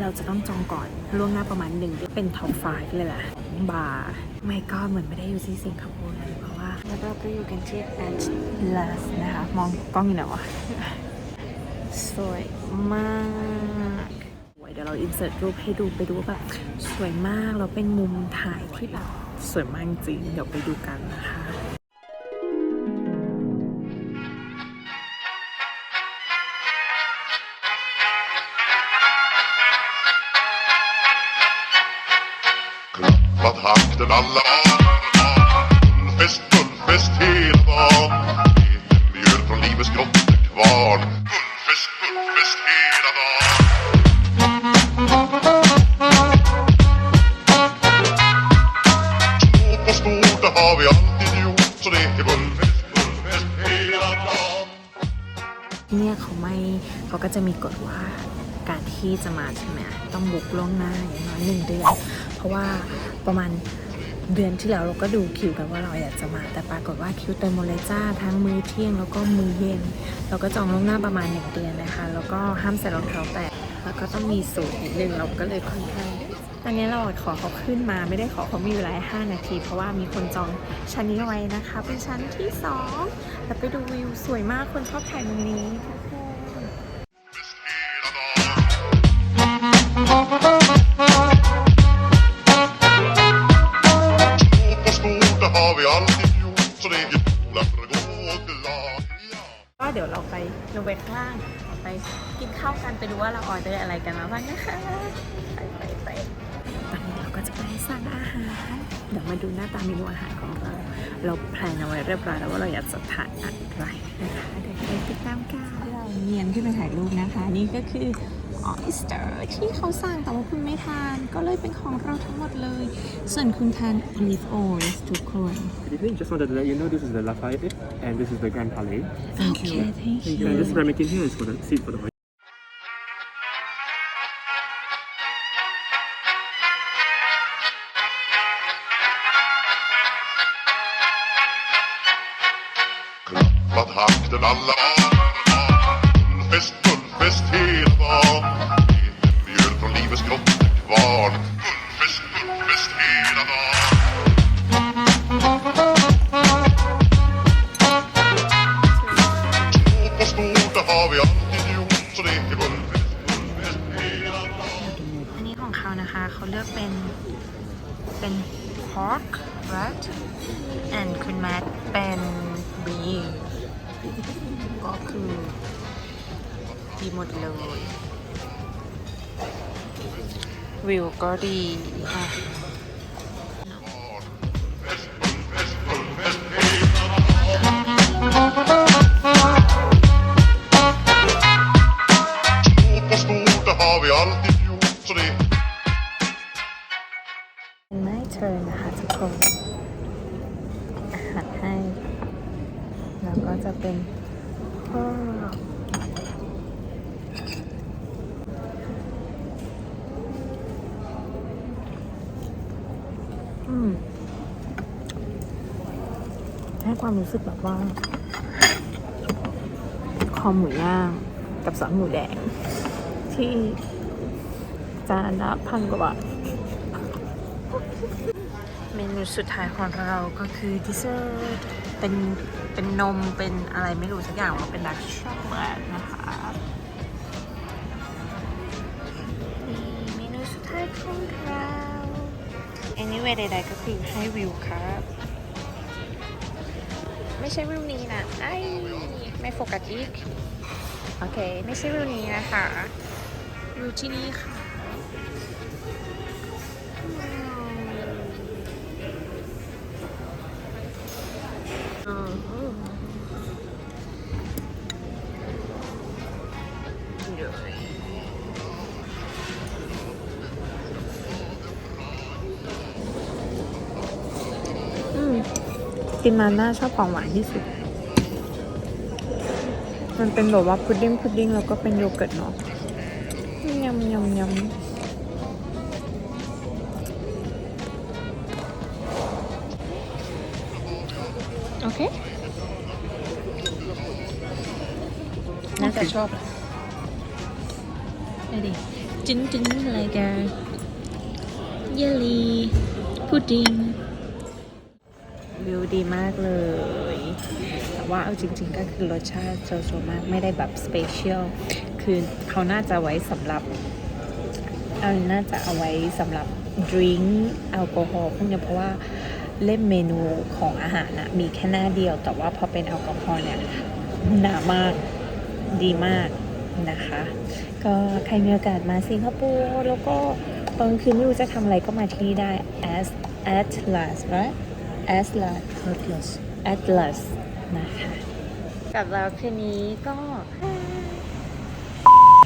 เราจะต้องจองก่อนล่วงหน้าประมาณหนึ่งเดือนเป็นท็อป5เลยแหละบาร์ไม่ก็เหมือนไม่ได้อยู่ที่สิงคโปร์เลยเพราะว่า แล้วเราก็อยู่กันที่แอนด์ลาสนะคะ มองกล้องอยู่ไหนวะสวยมากสวยเดี๋ยวเราอินเสิร์ตรูปให้ดูไปดูว่าแบบสวยมากแล้วเป็นมุมถ่ายที่แบบสวยมากจริง เดี๋ยวไปดูกันนะคะ Klappat hakten alla Fullfest, fullfest hela dagen Egen mjöl från livets grottekvarn Fullfest, fullfest hela dagen Små på stor, det har vi alltid gjort Så det är fullfest, fullfest hela dagen เนี่ยเขาไม่เขาก็จะมีกฎว่าการที่จะมาใช่ไหมต้องบุกล่วงหน้าอย่างน้อยหนึ่งเดือน เพราะว่า ประมาณเดือนที่แล้วเราก็ดูคิวกันว่าเราอยากจะมา แต่ปรากฏว่าคิวเต็มหมดเลยจ้าทั้งมื้อเที่ยงแล้วก็มื้อเย็น เราก็จองล่วงหน้าประมาณหนึ่งเดือนนะคะ แล้วก็ห้ามใส่รองเท้าแตะแล้วก็ต้องมีสูตรนิดนึงเราก็เลยค่อนข้างตอนนี้เราขอเขาขึ้นมาไม่ได้ขอเขามีเวลา5นาที เพราะว่ามีคนจองชั้นนี้ไว้นะคะ เป็นชั้นที่สองแล้วไปดูวิวสวยมากคนชอบถ่ายมุมนี้ทุกคน har vi alltid gjort Så det är jävla för att gå glad ja. ก็เดี๋ยวเราไปลงไปข้างล่างไปกินข้าวกันไปดูว่าเราออเดอร์อะไรกันมาบ้างนะคะไปไปไปตอนนี้เราก็จะไปสั่งอาหารเดี๋ยวมาดูหน้าตาเมนูอาหารของเรา เราแพลนเอาไว้เรียบร้อยแล้วว่าเราอยากจะทานอะไรนะคะเดี๋ยวไปติดตามกัน เราเนียนขึ้นไปถ่ายรูปนะคะ นี่ก็คือออ s สเตอร์ที่เขาสั่งแต่ว่าคุณไม่ทาน ก็เลยเป็นของเราทั้งหมดเลย ส่วนคุณทาน olive oil ทุกคน Good evening. Just wanted to let you know this is the Lafayette and this is the Grand Palais. โอเค thank you And this ramekin here is for the seat for the Klappat hakten alla Fullfest, har vi alltid gjort Så det är fullfest, fullfest hela dagen อันนี้ของเขานะคะ เขาเลือกเป็นเป็น pork right and คุณแมทเป็น beef ก็คือดีหมดเลย วิวก็ดีอะ har vi alltid gjort Så det är เป็นไม่เชิญนะคะทุกคนอาหารให้แล้วก็จะเป็นพ่อให้ความรู้สึกแบบว่า คอหมูย่างกับซอสหมูแดง ที่จานละพันกว่าบาทเมนูสุดท้ายของเราก็คือดิเซอร์ตเป็นเป็นนมเป็นอะไรไม่รู้สักอย่างว่าเป็นดักช็อกโกแลตนะคะนี่เมนูสุดท้ายของเรา anyway ใดๆก็คือให้วิวครับ ไม่ใช่วิวนี้นะไอ้ไม่โฟกัสอีก โอเค ไม่ใช่วิวนี้นะคะ วิวที่นี่ค่ะอืมกินมาน่าชอบของหวานที่สุด มันเป็นแบบว่าพุดดิ้งพุดดิ้งแล้วก็เป็นโยเกิร์ตเนาะ ยำยำยำโอเคน่าจ วิวดีมากเลย แต่ว่าเอาจริง ๆ ก็คือรสชาติโซโซมากไม่ได้แบบสเปเชียล คือเขาน่าจะไว้สำหรับเอาน่าจะเอาไว้สำหรับดริงก์แอลกอฮอล์พวกเนี้เพราะว่าเล่มเมนูของอาหารนะมีแค่หน้าเดียว แต่ว่าพอเป็นแอลกอฮอล์เนี่ยหนามากดีมากนะคะ ก็ใครมีโอกาสมาสิงคโปร์แล้วก็ตอนคืนไม่รู้จะทำอะไรก็มาที่นี่ได้ as Atlas right Atlas Atlas. Atlas นะคะ กับเราคืนนี้ก็